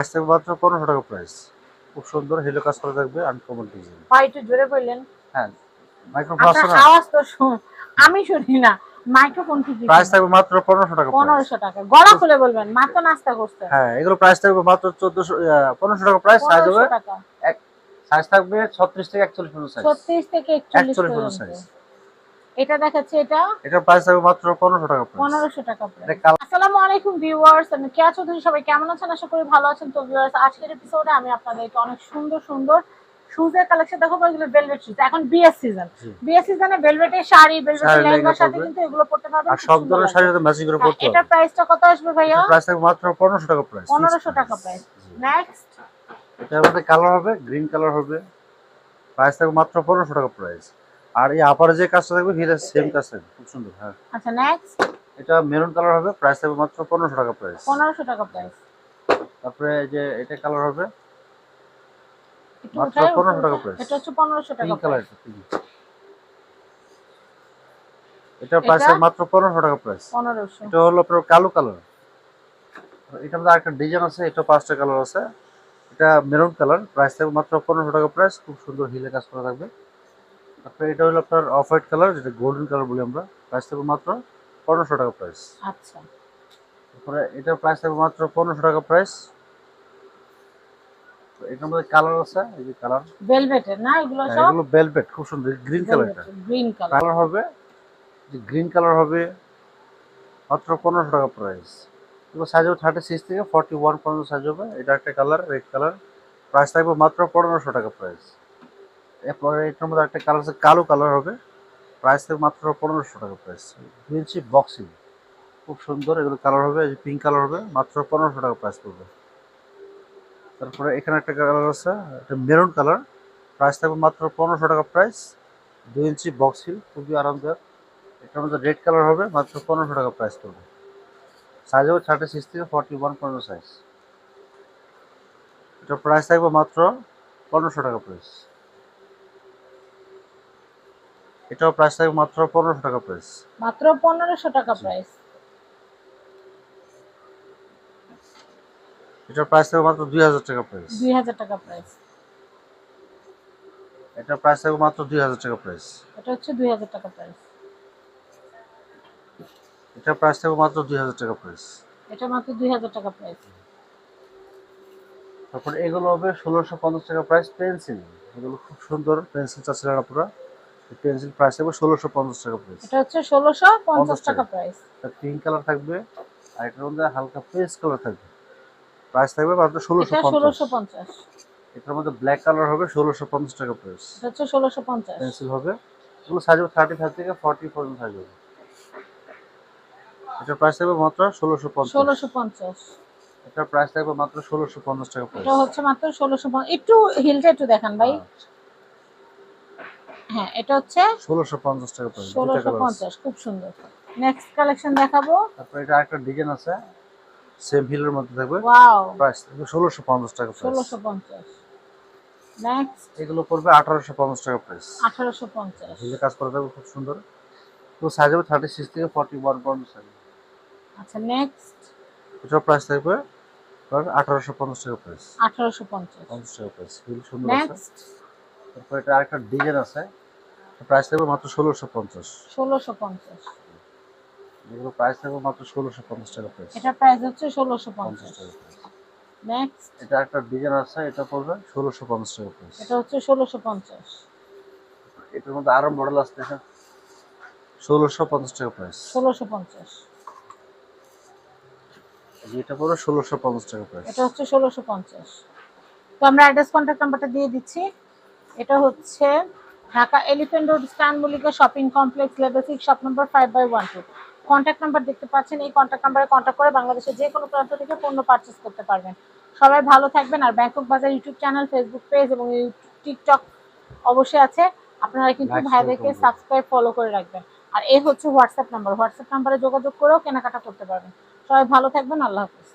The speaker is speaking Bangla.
মাত্র পনেরোশো টাকা প্রাইস খুব সুন্দর হেলো কাজ করা থাকবে আনকমন ডিজাইন ভাই একটু জোরে বললেন। হ্যাঁ মাইক্রোফোন আছে আপনার না? আওয়াজ তো শুন আমি শুনি না। মাইক্রোফোন ঠিক প্রাইস থাকবে মাত্র পনেরোশো টাকা price। পনেরোশো টাকা। গলা খুলে বলবেন মাত্র নাস্তা করতে হ্যাঁ এগুলো প্রাইস থাকবে মাত্র চোদ্দশো পনেরোশো টাকা প্রাইস সাইজ হবে সাইজ থাকবে ছত্রিশ থেকে পর্যন্ত সাইজ থেকে পর্যন্ত সাইজ এটা দেখাচ্ছে এটা? প্রাইস থাকবে মাত্র টাকা টাকা আলাইকুম ভিউয়ার্স আমি কেয়া চৌধুরী সবাই কেমন আছেন? আশা করি ভালো আছেন। তো ভিউয়ার্স আজকের এপিসোডে আমি আপনাদেরকে অনেক সুন্দর সুন্দর শুজের কালেকশন দেখাবো। এগুলো ভেলভেট শুজ এখন বিএস সিজন। বিএস সিজনে ভেলভেটের শাড়ি ভেলভেটের শাড়ি, লেহেঙ্গার সাথে কিন্তু এগুলো পড়তে পারবেন। আর সব ধরনের। শাড়ির সাথে ম্যাচিং করে পড়তে হবে। প্রাইসটা কত আসবে ভাইয়া? প্রাইস মাত্র পনেরোশো টাকা প্রাইস পনেরোশো টাকা প্রাইস নেক্সট এটার মধ্যে কালার হবে গ্রিন কালার হবে। প্রাইস থাকবে মাত্র পনেরোশো টাকা প্রাইস আর এই আপারে যে কাজটা থাকবে সেম কাজ থাকবে। খুব সুন্দর হ্যাঁ। আচ্ছা নেক্সট এটা মেরুন কালার হবে প্রাইস থাকবে মাত্র পনেরোশো টাকা প্রাইস পনেরোশো টাকা প্রাইস তারপরে এই যে এটা কালার হবে মাত্র উঠাই, 1500 টাকা price। এটা হচ্ছে পনেরোশো টাকা কালার। এটা প্রাইস এটা? মাত্র পনেরোশো টাকা প্রাইস পনেরোশো। এটা হলো আপনার কালো কালার এটার মধ্যে আরেকটা ডিজাইন আছে এটা পাঁচটা কালার আছে। এটা মেরুন কালার প্রাইস থাকবে মাত্র পনেরোশো টাকা প্রাইস খুব সুন্দর হিলে কাজ করা থাকবে। তারপরে এটা হলো আপনার অফ হোয়াইট কালার যেটা গোল্ডেন কালার বলি আমরা। প্রাইস থাকবে মাত্র পনেরোশো টাকা প্রাইস আচ্ছা। তারপরে এটার প্রাইস থাকবে মাত্র পনেরোশো টাকা প্রাইস এটার মধ্যে কালার আছে এই যে কালার ভেলভেটের না? এগুলো সব? এগুলো বেলভেট খুব সুন্দর। গ্রিন কালার এটা গ্রিন কালার কালার হবে যে গ্রিন কালার হবে মাত্র পনেরোশো টাকা প্রাইস এবার সাইজ হবে থার্টি সিক্স থেকে ফর্টি ওয়ান পর্যন্ত সাইজ হবে। এটা একটা কালার রেড কালার প্রাইস থাকবে মাত্র পনেরোশো টাকা প্রাইস এরপরে এটার মধ্যে একটা কালার আছে কালো কালার হবে। প্রাইস থাকবে মাত্র পনেরোশো টাকা প্রাইস গ্রিন চিপ বক্সিং খুব সুন্দর, এগুলো কালার হবে পিঙ্ক কালার হবে, মাত্র পনেরোশো টাকা প্রাইস পড়বে। তারপরে এখানে একটা কালার আছে, এটা মেরুন কালার প্রাইস থাকবে মাত্র পনেরোশো টাকা প্রাইস দুই ইঞ্চি বক্স হিল খুবই আরামদায়ক। এটার মধ্যে রেড কালার হবে, মাত্র পনেরোশো টাকা প্রাইস পড়বে। সাইজ হবে থার্টি সিক্স থেকে ফর্টি ওয়ান পনেরো সাইজ এটার প্রাইস থাকবে মাত্র পনেরোশো টাকা প্রাইস এটাও প্রাইস থাকবে মাত্র পনেরোশো টাকা প্রাইস মাত্র পনেরোশো টাকা প্রাইস এটার প্রাইস থাকবে মাত্র দুই হাজার টাকা প্রাইস দুই হাজার টাকা প্রাইস এটার প্রাইস থাকবে মাত্র দুই হাজার টাকা প্রাইস এটা হচ্ছে দুই হাজার টাকা প্রাইস এটার প্রাইস থাকবে মাত্র দুই হাজার টাকা প্রাইস এটা মাত্র দুই হাজার টাকা প্রাইস তারপর এগুলো হবে ষোলোশো পঞ্চাশ টাকা প্রাইস পেন্সিল এগুলো খুব সুন্দর পেন্সিল চাচ্ছিলেন আপনারা। পেন্সিল প্রাইস থাকবে ষোলোশো পঞ্চাশ টাকা প্রাইস এটা হচ্ছে ষোলোশো পঞ্চাশ টাকা। প্রাইস পিঙ্ক কালার থাকবে আর এটার মধ্যে হালকা পেস্ট কালার থাকবে। প্রাইস থাকবে মাত্র ষোলোশো পঞ্চাশ। এটার মধ্যে ব্ল্যাক কালার হবে ষোলোশো পঞ্চাশ টাকা প্রাইস এটা হচ্ছে ষোলোশো পঞ্চাশ। পেন্সিল হবে। এগুলো সাইজ হবে থার্টি ফাইভ থেকে ফর্টি পর্যন্ত হবে। এটার প্রাইস থাকবে মাত্র ষোলোশো পঞ্চাশ। ষোলোশো পঞ্চাশ। এটার প্রাইস থাকবে মাত্র ষোলোশো পঞ্চাশ টাকা প্রাইস এটা হচ্ছে মাত্র ষোলোশো একটু হিলটা একটু দেখান ভাই। হ্যাঁ এটা হচ্ছে ষোলোশো পঞ্চাশ টাকা পঞ্চাশ খুব সুন্দর। নেক্সট কালেকশন দেখাবো। তারপর এটা আরেকটা ডিজাইন আছে সেম হিলের মধ্যে থাকবে। ওয়াও প্রাইস থাকবে ষোলোশো পঞ্চাশ টাকা প্রাইস ষোলোশো পঞ্চাশ। নেক্সট এগুলো পড়বে আঠারোশো পঞ্চাশ টাকা প্রাইস আঠারোশো পঞ্চাশ। হিলে কাজ করা থাকবে খুব সুন্দর। তো সাইজ হবে থার্টি সিক্স থেকে ফর্টি ওয়ান পর্যন্ত সাইজ আচ্ছা নেক্সট এটার প্রাইস থাকবে আঠারোশো পঞ্চাশ টাকা প্রাইস আঠারোশো পঞ্চাশ। পঞ্চাশ টাকা প্রাইস হিল সুন্দর আছে। তারপর এটা আরেকটা ডিজাইন আছে প্রাইস থাকবে মাত্র ষোলোশো পঞ্চাশ। ষোলোশো পঞ্চাশ। এগুলো প্রাইস থাকবে মাত্র ষোলোশো পঞ্চাশ টাকা প্রাইস এটার প্রাইস হচ্ছে ষোলোশো পঞ্চাশ। পঞ্চাশ টাকা নেক্সট এটা একটা ডিজাইন আছে এটা পড়বে ষোলোশো পঞ্চাশ টাকা প্রাইস এটা হচ্ছে ষোলোশো পঞ্চাশ। এটার মধ্যে আরও মডেল আসছে ষোলোশো পঞ্চাশ টাকা প্রাইস ষোলোশো পঞ্চাশ। এটা পড়বে ষোলোশো পঞ্চাশ টাকা প্রাইস এটা হচ্ছে ষোলোশো পঞ্চাশ। তো আমরা অ্যাড্রেস কন্ট্যাক্ট নাম্বারটা দিয়ে দিচ্ছি। এটা হচ্ছে Dhaka elephant road stand Mallika shopping complex level six shop number five by one two contact number দেখতে পাচ্ছেন এই কন্ট্যাক্ট নাম্বারে কন্ট্যাক্ট করে বাংলাদেশের যে কোনো প্রান্ত থেকে পণ্য পারচেস করতে পারবেন। সবাই ভালো থাকবেন আর Bangkok Bazar YouTube channel Facebook page এবং টিকটক অবশ্যই আছে। আপনারা কিন্তু ভাইদেরকে সাবস্ক্রাইব ফলো করে রাখবেন। আর এই হচ্ছে হোয়াটসঅ্যাপ নাম্বার হোয়াটসঅ্যাপ নাম্বারে যোগাযোগ করেও কেনাকাটা করতে পারবেন। সবাই ভালো থাকবেন আল্লাহ হাফিজ।